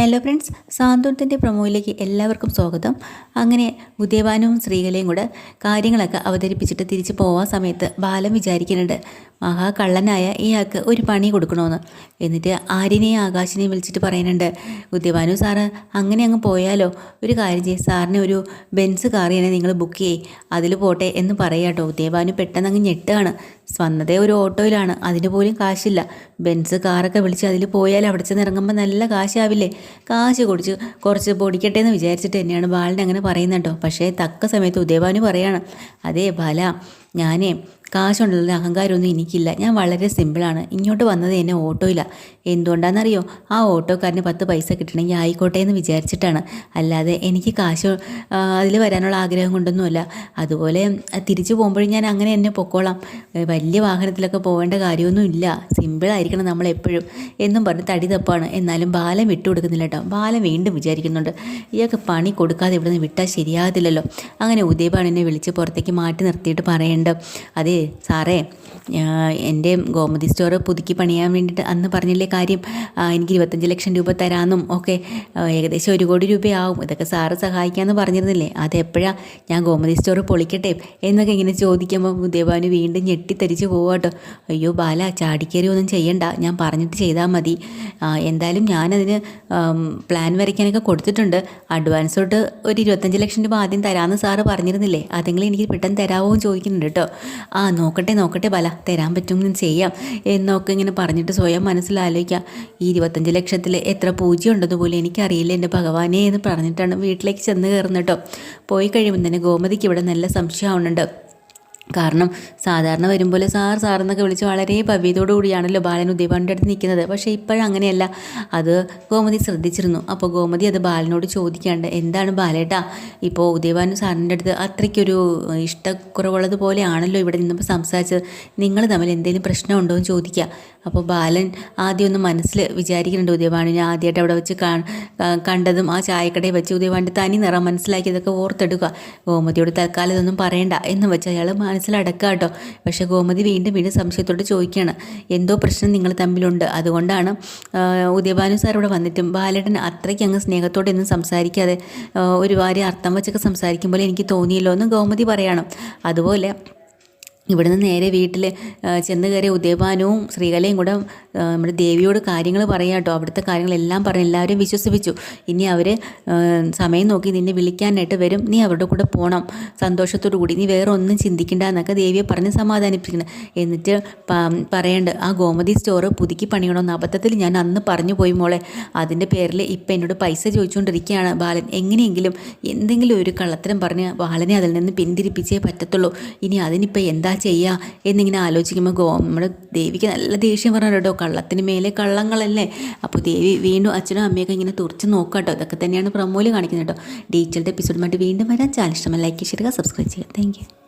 Hello friends സാന്ത്വനത്തിന്റെ പ്രൊമോയിലേക്ക് എല്ലാവർക്കും സ്വാഗതം. അങ്ങനെ ഉദയവാനും ശ്രീകലയും കൂടെ കാര്യങ്ങളൊക്കെ അവതരിപ്പിച്ചിട്ട് തിരിച്ചു പോവാൻ സമയത്ത് ബാലം വിചാരിക്കുന്നുണ്ട് മഹാകള്ളനായ ഇയാൾക്ക് ഒരു പണി കൊടുക്കണമെന്ന് എന്നിട്ട് ആര്യനെയും ആകാശിനെയും വിളിച്ചിട്ട് പറയുന്നുണ്ട് ഉദയവാനു സാറ് അങ്ങനെ അങ്ങ് പോയാലോ? ഒരു കാര്യം ചെയ്യും സാറിന് ഒരു ബെൻസ് കാർ നിങ്ങൾ ബുക്ക് ചെയ്യേ അതിൽ പോട്ടെ എന്ന് പറയാട്ടോ. ഉദയവാനു പെട്ടെന്ന് അങ്ങ് ഞെട്ടാണ് വന്നതേ ഒരു ഓട്ടോയിലാണ്. അതിന് പോലും കാശില്ല. ബെൻസ് കാറൊക്കെ വിളിച്ച് അതിൽ പോയാൽ അവിടെ ചെന്ന് ഇറങ്ങുമ്പോൾ നല്ല കാശാവില്ലേ? കാശ് കുടിച്ച് കുറച്ച് പൊടിക്കട്ടെ എന്ന് വിചാരിച്ചിട്ട് തന്നെയാണ് ബാലൻ അങ്ങനെ പറയുന്നുണ്ടോ പക്ഷേ തക്ക സമയത്ത് ഉദയഭാനു പറയാണ് അതേ ബാല ഞാനേ കാശുണ്ടല്ലോ അഹങ്കാരമൊന്നും എനിക്കില്ല. ഞാൻ വളരെ സിമ്പിളാണ്. ഇങ്ങോട്ട് വന്നത് എന്നെ ഓട്ടോയില്ല എന്തുകൊണ്ടാണെന്നറിയോ ആ ഓട്ടോക്കാരന് പത്ത് പൈസ കിട്ടണമെങ്കിൽ ആയിക്കോട്ടെ എന്ന് വിചാരിച്ചിട്ടാണ്. അല്ലാതെ എനിക്ക് കാശ് അതിൽ വരാനുള്ള ആഗ്രഹം കൊണ്ടൊന്നുമല്ല. അതുപോലെ തിരിച്ചു പോകുമ്പോഴും ഞാൻ അങ്ങനെ എന്നെ പൊക്കോളാം. വലിയ വാഹനത്തിലൊക്കെ പോകേണ്ട കാര്യമൊന്നും ഇല്ല സിമ്പിളായിരിക്കണം നമ്മൾ എപ്പോഴും എന്നും പറഞ്ഞ് തടി തപ്പാണ്. എന്നാലും ബാലം വിട്ടു കൊടുക്കുന്നില്ല കേട്ടോ. ബാലം വീണ്ടും വിചാരിക്കുന്നുണ്ട്. ഇയാൾക്ക് പണി കൊടുക്കാതെ ഇവിടെ നിന്ന് വിട്ടാൽ ശരിയാകത്തില്ലല്ലോ. അങ്ങനെ എന്നെ വിളിച്ച് പുറത്തേക്ക് മാറ്റി നിർത്തിയിട്ട് പറയേണ്ട അതേ സാറേ എന്റെ ഗോമതി സ്റ്റോർ പുതുക്കി പണിയാൻ വേണ്ടിയിട്ട് അന്ന് പറഞ്ഞില്ലേ കാര്യം? എനിക്ക് ഇരുപത്തഞ്ച് ലക്ഷം രൂപ തരാമെന്നും ഒക്കെ ഏകദേശം ഒരു കോടി രൂപയാവും. ഇതൊക്കെ സാറ് സഹായിക്കാമെന്ന് പറഞ്ഞിരുന്നില്ലേ? അതെപ്പോഴാണ് ഞാൻ ഗോമതി സ്റ്റോർ പൊളിക്കട്ടെ എന്നൊക്കെ ഇങ്ങനെ ചോദിക്കുമ്പോൾ ദേവാനു വീണ്ടും ഞെട്ടിത്തരിച്ച് പോവാട്ടോ അയ്യോ ബാല ചാടിക്കേറി ഒന്നും ചെയ്യണ്ട. ഞാൻ പറഞ്ഞിട്ട് ചെയ്താൽ മതി. എന്തായാലും ഞാനതിന് പ്ലാൻ വരയ്ക്കാനൊക്കെ കൊടുത്തിട്ടുണ്ട്. അഡ്വാൻസ് തൊട്ട് ഒരു ഇരുപത്തഞ്ച് ലക്ഷം രൂപ ആദ്യം തരാമെന്ന് സാറ് പറഞ്ഞിരുന്നില്ലേ? അതെങ്കിലും എനിക്ക് പെട്ടെന്ന് തരാമോ ചോദിക്കുന്നുണ്ട് കേട്ടോ ആ നോക്കട്ടെ നോക്കട്ടെ ബല തരാൻ പറ്റുമെന്ന് ചെയ്യാം എന്നൊക്കെ ഇങ്ങനെ പറഞ്ഞിട്ട് സ്വയം മനസ്സിലാലോചിക്കാം ഈ ഇരുപത്തഞ്ച് ലക്ഷത്തിൽ എത്ര പൂജ്യം ഉണ്ടെന്ന് പോലും എനിക്കറിയില്ല. എന്റെ ഭഗവാനെ എന്ന് പറഞ്ഞിട്ടാണ് വീട്ടിലേക്ക് ചെന്ന് കയറുന്നത് പോയി കഴിയുമ്പോൾ തന്നെ ഗോമതിക്ക് ഇവിടെ നല്ല സംശയമാവുന്നുണ്ട് കാരണം സാധാരണ വരുമ്പോൾ സാർ സാർ എന്നൊക്കെ വിളിച്ച് വളരെ ഭവ്യതയോടു കൂടിയാണല്ലോ ബാലൻ ഉദയഭാനുടെ അടുത്ത് നിൽക്കുന്നത്. പക്ഷേ ഇപ്പോഴങ്ങനെയല്ല അത് ഗോമതി ശ്രദ്ധിച്ചിരുന്നു. അപ്പോൾ ഗോമതി അത് ബാലനോട് ചോദിക്കാണ്ട് എന്താണ് ബാലേട്ടാ ഇപ്പോൾ ഉദയഭാനു സാറിന്റെ അടുത്ത് അത്രയ്ക്കൊരു ഇഷ്ടക്കുറവുള്ളത് പോലെയാണല്ലോ ഇവിടെ നിന്നപ്പോൾ സംസാരിച്ചത്. നിങ്ങൾ തമ്മിൽ എന്തെങ്കിലും പ്രശ്നമുണ്ടോ? എന്ന് ചോദിക്കുക അപ്പോൾ ബാലൻ ആദ്യം ഒന്ന് മനസ്സിൽ വിചാരിക്കുന്നുണ്ട് ഉദയഭാനുവിനെ ആദ്യമായിട്ട് അവിടെ വെച്ച് കണ്ടതും ആ ചായക്കടയിൽ വെച്ച് ഉദയഭാന്റെ തനി നിറം മനസ്സിലാക്കിയതൊക്കെ ഓർത്തെടുക്കുക. ഗോമതിയോട് തൽക്കാലം ഇതൊന്നും പറയണ്ട എന്ന് വെച്ച് അയാൾ മനസ്സിലടക്കുക കേട്ടോ. പക്ഷേ ഗോമതി വീണ്ടും വീണ്ടും സംശയത്തോട് ചോദിക്കുകയാണ് എന്തോ പ്രശ്നം നിങ്ങൾ തമ്മിലുണ്ട്? അതുകൊണ്ടാണ് ഉദയഭാനു സാർ ഇവിടെ വന്നിട്ടും ബാലേട്ടൻ അത്രയ്ക്ക് അങ്ങ് സ്നേഹത്തോടെ ഒന്നും സംസാരിക്കാതെ ഒരുപാട് അർത്ഥം വെച്ചൊക്കെ സംസാരിക്കുമ്പോൾ എനിക്ക് തോന്നിയല്ലോ എന്ന് ഗോമതി പറയണം. അതുപോലെ ഇവിടുന്ന് നേരെ വീട്ടിൽ ചെന്ന് കയറിയ ഉദയഭാനുവും ശ്രീകലയും കൂടെ നമ്മുടെ ദേവിയോട് കാര്യങ്ങൾ പറയാം കേട്ടോ. അവിടുത്തെ കാര്യങ്ങളെല്ലാം പറഞ്ഞ്. എല്ലാവരും വിശ്വസിപ്പിച്ചു. ഇനി അവർ സമയം നോക്കി നിന്നെ വിളിക്കാനായിട്ട് വരും. നീ അവരുടെ കൂടെ പോകണം സന്തോഷത്തോടു കൂടി. നീ വേറെ ഒന്നും ചിന്തിക്കണ്ട എന്നൊക്കെ ദേവിയെ പറഞ്ഞ് സമാധാനിപ്പിക്കണം എന്നിട്ട് പറയേണ്ട ആ ഗോമതി സ്റ്റോർ പുതുക്കി പണിയണമെന്ന് അബദ്ധത്തിൽ ഞാൻ അന്ന് പറഞ്ഞു പോയി മോളെ. അതിന്റെ പേരിൽ ഇപ്പം എന്നോട് പൈസ ചോദിച്ചുകൊണ്ടിരിക്കുകയാണ് ബാലൻ. എങ്ങനെയെങ്കിലും എന്തെങ്കിലും ഒരു കള്ളത്തരം പറഞ്ഞ് ബാലനെ അതിൽ നിന്ന് പിന്തിരിപ്പിച്ചേ പറ്റത്തുള്ളൂ. ഇനി അതിനിപ്പോൾ എന്താ ചെയ്യുക എന്നിങ്ങനെ ആലോചിക്കുമ്പോൾ ഗോ നമ്മുടെ ദേവിക്ക് നല്ല ദേഷ്യം പറഞ്ഞു കേട്ടോ. കള്ളത്തിന് മേലെ കള്ളങ്ങളല്ലേ? അപ്പോൾ ദേവി വീണ്ടും അച്ഛനും അമ്മയൊക്കെ ഇങ്ങനെ തുറച്ച് നോക്കാം കേട്ടോ ഇതൊക്കെ തന്നെയാണ് പ്രമോൽ കാണിക്കുന്നത് കേട്ടോ. ഡീറ്റെയിൽഡ് എപ്പിസോഡുമായിട്ട് വീണ്ടും വരാം. ചാനൽ ഇഷ്ടമല്ല ലൈക്ക് ചെയ്യുക സബ്സ്ക്രൈബ് ചെയ്യുക. താങ്ക്